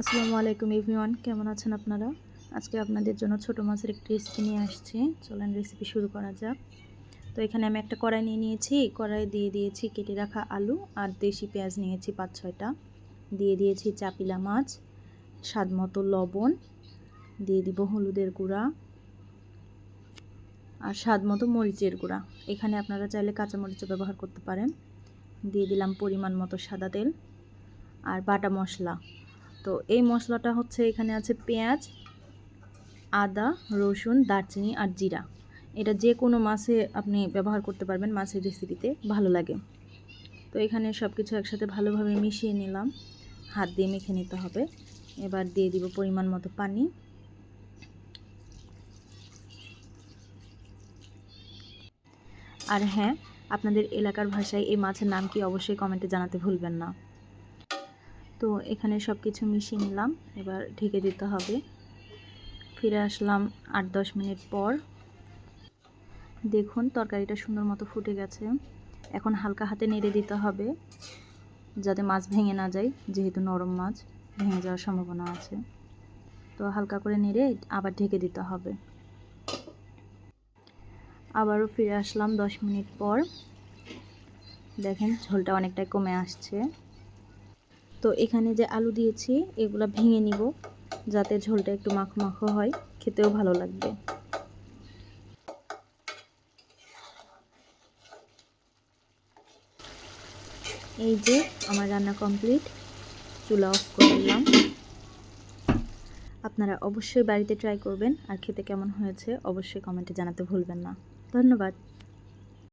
আসসালামু আলাইকুম এভরিওয়ান, কেমন আছেন আপনারা? আজকে আপনাদের জন্য ছোট মাছের একটি রেসিপি নিয়ে আসছি। চলেন রেসিপি শুরু করা যাক। তো এখানে আমি একটা কড়াই নিয়ে নিয়েছি। কড়াই দিয়ে দিয়েছি কেটে রাখা আলু আর দেশি পেঁয়াজ নিয়েছি পাঁচ ছয়টা। দিয়ে দিয়েছি চাপিলা মাছ, স্বাদ মতো লবণ, দিয়ে দিব হলুদের গুঁড়া আর স্বাদ মতো মরিচের গুঁড়া। এখানে আপনারা চাইলে কাঁচা মরিচও ব্যবহার করতে পারেন। দিয়ে দিলাম পরিমাণ মতো সাদা তেল আর বাটা মশলা। তো এই মশলাটা হচ্ছে এখানে আছে পেঁয়াজ, আদা, রসুন, দারচিনি আর জিরা। এটা যে কোনো মাছে আপনি ব্যবহার করতে পারবেন মাছের রেসিপিতে ভালো লাগে। তো এখানে সব কিছু একসাথে ভালোভাবে মিশিয়ে নিলাম। হাত দিয়ে মেখে নিতে হবে। এবার দিয়ে দিব পরিমাণ মতো পানি। আর হ্যাঁ আপনাদের এলাকার ভাষায় এই মাছের নাম কি অবশ্যই কমেন্টে জানাতে ভুলবেন না। তো এখানে সব কিছু মিশিয়ে নিলাম, এবার ঢেকে দিতে হবে। ফিরে আসলাম আট দশ মিনিট পর। দেখুন, তরকারিটা সুন্দর মতো ফুটে গেছে। এখন হালকা হাতে নেড়ে দিতে হবে, যাতে মাছ ভেঙে না যায়, যেহেতু নরম মাছ, ভেঙে যাওয়ার সম্ভাবনা আছে। তো হালকা করে নেড়ে আবার ঢেকে দিতে হবে। আবারও ফিরে আসলাম দশ মিনিট পর। দেখেন ঝোলটা অনেকটাই কমে আসছে। তো এখানে যে আলু দিয়েছি, এগুলো ভেঙে নিব যাতে ঝোলটা একটু মাখো মাখো হয়, খেতেও ভালো লাগবে। এই যে আমার রান্না কমপ্লিট, চুলা অফ করে দিলাম। আপনারা অবশ্যই বাড়িতে ট্রাই করবেন, আর খেতে কেমন হয়েছে অবশ্যই কমেন্টে জানাতে ভুলবেন না। ধন্যবাদ।